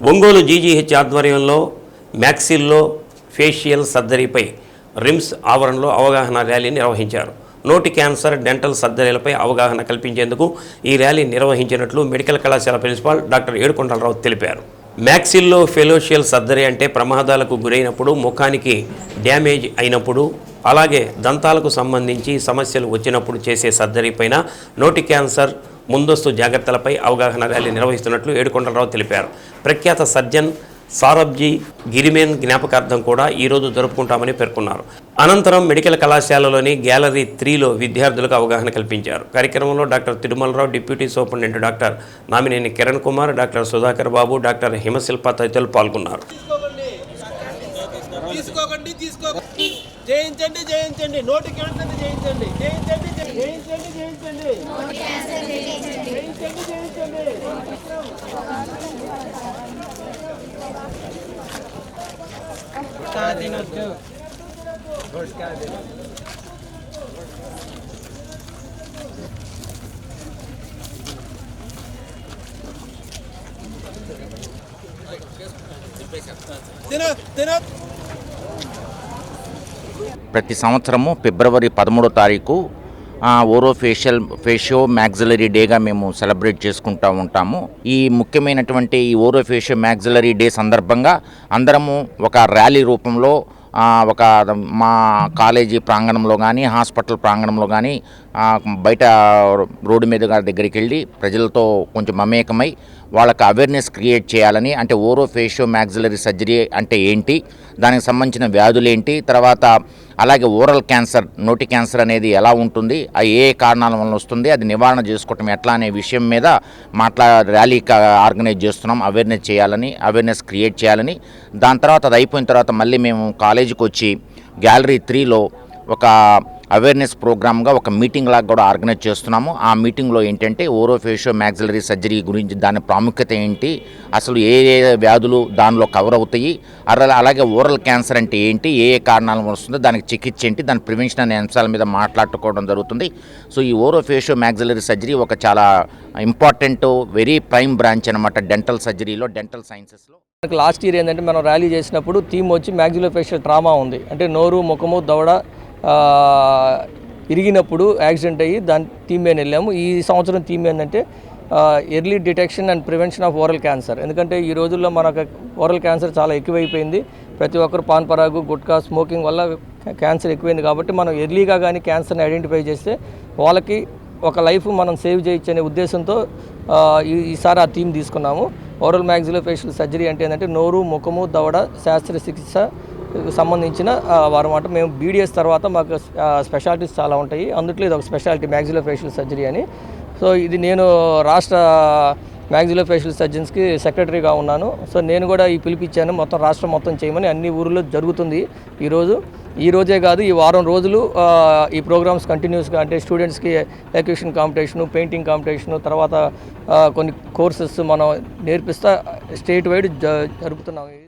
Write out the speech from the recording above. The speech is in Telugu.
ఒంగోలు జీజీహెచ్ ఆధ్వర్యంలో మ్యాక్సిల్లో ఫేషియల్ సర్జరీపై రిమ్స్ ఆవరణలో అవగాహన ర్యాలీ నిర్వహించారు. నోటి క్యాన్సర్ డెంటల్ సర్జరీలపై అవగాహన కల్పించేందుకు ఈ ర్యాలీ నిర్వహించినట్లు మెడికల్ కళాశాల ప్రిన్సిపాల్ డాక్టర్ ఏడుకొండలరావు తెలిపారు. మ్యాక్సిల్లో ఫెలోషియల్ సర్జరీ అంటే ప్రమాదాలకు గురైనప్పుడు ముఖానికి డ్యామేజ్ అయినప్పుడు అలాగే దంతాలకు సంబంధించి సమస్యలు వచ్చినప్పుడు చేసే సర్జరీ పైన నోటి క్యాన్సర్ ముందస్తు జాగ్రత్తలపై అవగాహన ర్యాలీ నిర్వహిస్తున్నట్లు ఏడుకొండలరావు తెలిపారు. ప్రఖ్యాత సర్జన్ సారబ్జీ గిరిమేన్ జ్ఞాపకార్థం కూడా ఈరోజు జరుపుకుంటామని పేర్కొన్నారు. అనంతరం మెడికల్ కళాశాలలోని గ్యాలరీ త్రీలో విద్యార్థులకు అవగాహన కల్పించారు. కార్యక్రమంలో doctor Tirumalarao deputy superintendent doctor Namineni Kiran Kumar doctor Sudhakar Babu doctor Himashilpa తదితరులు పాల్గొన్నారు. తీసుకోకండి తీసుకోకండి జయించండి జయించండి నోటి క్యాన్సర్ జయించండి జయించండి జయి- జయించండి జయించండి జయించండి జయించండి తిన తిన ప్రతి సంవత్సరము ఫిబ్రవరి పదమూడో తారీఖు ఓరో ఫేషియల్ ఫేషియో మ్యాగ్జిలరీ డేగా మేము సెలబ్రేట్ చేసుకుంటూ ఉంటాము. ఈ ముఖ్యమైనటువంటి ఈ ఓరో ఫేషియో మ్యాగ్జిలరీ డే సందర్భంగా అందరము ఒక ర్యాలీ రూపంలో ఒక మా కాలేజీ ప్రాంగణంలో కానీ హాస్పిటల్ ప్రాంగణంలో కానీ బయట రోడ్డు మీద దగ్గరికి వెళ్ళి ప్రజలతో కొంచెం మమేకమై వాళ్ళకి అవేర్నెస్ క్రియేట్ చేయాలని అంటే ఓరో ఫేషియో మ్యాగ్జిలరీ సర్జరీ అంటే ఏంటి దానికి సంబంధించిన వ్యాధులు ఏంటి తర్వాత అలాగే ఓరల్ క్యాన్సర్ నోటి క్యాన్సర్ అనేది ఎలా ఉంటుంది అది ఏ కారణాల వల్ల వస్తుంది అది నివారణ చేసుకోవటం ఎట్లా అనే విషయం మీద మాట్లా ర్యాలీ కా- ఆర్గనైజ్ చేస్తున్నాం అవేర్నెస్ చేయాలని అవేర్నెస్ క్రియేట్ చేయాలని. దాని తర్వాత అది అయిపోయిన తర్వాత మళ్ళీ మేము కాలేజీకి వచ్చి గ్యాలరీ త్రీలో ఒక అవేర్నెస్ ప్రోగ్రామ్గా ఒక మీటింగ్ లాగా కూడా ఆర్గనైజ్ చేస్తున్నాము. ఆ మీటింగ్లో ఏంటంటే ఓరోఫేషియో మ్యాగ్జిలరీ సర్జరీ గురించి దాని ప్రాముఖ్యత ఏంటి అసలు ఏ ఏ వ్యాధులు దానిలో కవర్ అవుతాయి అలాగే ఓరల్ క్యాన్సర్ అంటే ఏంటి ఏ ఏ కారణాల వస్తుందో దానికి చికిత్స ఏంటి దాని ప్రివెన్షన్ అనే అంశాల మీద మాట్లాడుకోవడం జరుగుతుంది. సో ఈ ఓరోఫేషియో మ్యాగ్జిలరీ సర్జరీ ఒక చాలా ఇంపార్టెంట్ వెరీ ప్రైమ్ బ్రాంచ్ అనమాట డెంటల్ సర్జరీలో డెంటల్ సైన్సెస్లో మనకు లాస్ట్ ఇయర్ ఏంటంటే మనం ర్యాలీ చేసినప్పుడు థీమ్ వచ్చి మ్యాగ్జిలోఫేషియల్ ట్రామా ఉంది. అంటే నోరు ముఖము దవడ ఇరిగినప్పుడు యాక్సిడెంట్ అయ్యి దాని థీమ్ మీద వెళ్ళాము. ఈ సంవత్సరం థీమ్ ఏంటంటే early detection and prevention of oral cancer ఎందుకంటే ఈ రోజుల్లో మనకు ఓరల్ క్యాన్సర్ చాలా ఎక్కువైపోయింది. ప్రతి ఒక్కరు పాన్ పరాగు గుట్కా స్మోకింగ్ వల్ల క్యాన్సర్ ఎక్కువైంది కాబట్టి మనం ఎర్లీగా కానీ క్యాన్సర్ని ఐడెంటిఫై చేస్తే వాళ్ళకి ఒక లైఫ్ మనం సేవ్ చేయొచ్చు అనే ఉద్దేశంతో ఈసారి ఆ థీమ్ తీసుకున్నాము. ఓరల్ మ్యాగ్జిలోఫేషియల్ సర్జరీ అంటే ఏంటంటే నోరు ముఖము దవడ శాస్త్ర చికిత్స సంబంధించిన వారు మాట. మేము బీడిఎస్ తర్వాత మాకు స్పెషాలిటీస్ చాలా ఉంటాయి. అందుట్లో ఇది ఒక స్పెషాలిటీ మ్యాగ్జిలోఫేషియల్ సర్జరీ అని. సో ఇది నేను రాష్ట్ర మ్యాగ్జిలోఫేషియల్ సర్జన్స్కి సెక్రటరీగా ఉన్నాను. సో నేను కూడా ఈ పిలిపించాను మొత్తం రాష్ట్రం మొత్తం చేయమని అన్ని ఊర్లో జరుగుతుంది ఈరోజు ఈ రోజే కాదు ఈ వారం రోజులు ఈ ప్రోగ్రామ్స్ కంటిన్యూస్గా అంటే స్టూడెంట్స్కి ఎలక్యూషన్ కాంపిటీషను పెయింటింగ్ కాంపిటీషను తర్వాత కొన్ని కోర్సెస్ మనం నేర్పిస్తా స్టేట్ వైడ్ జ జరుపుతున్నాం.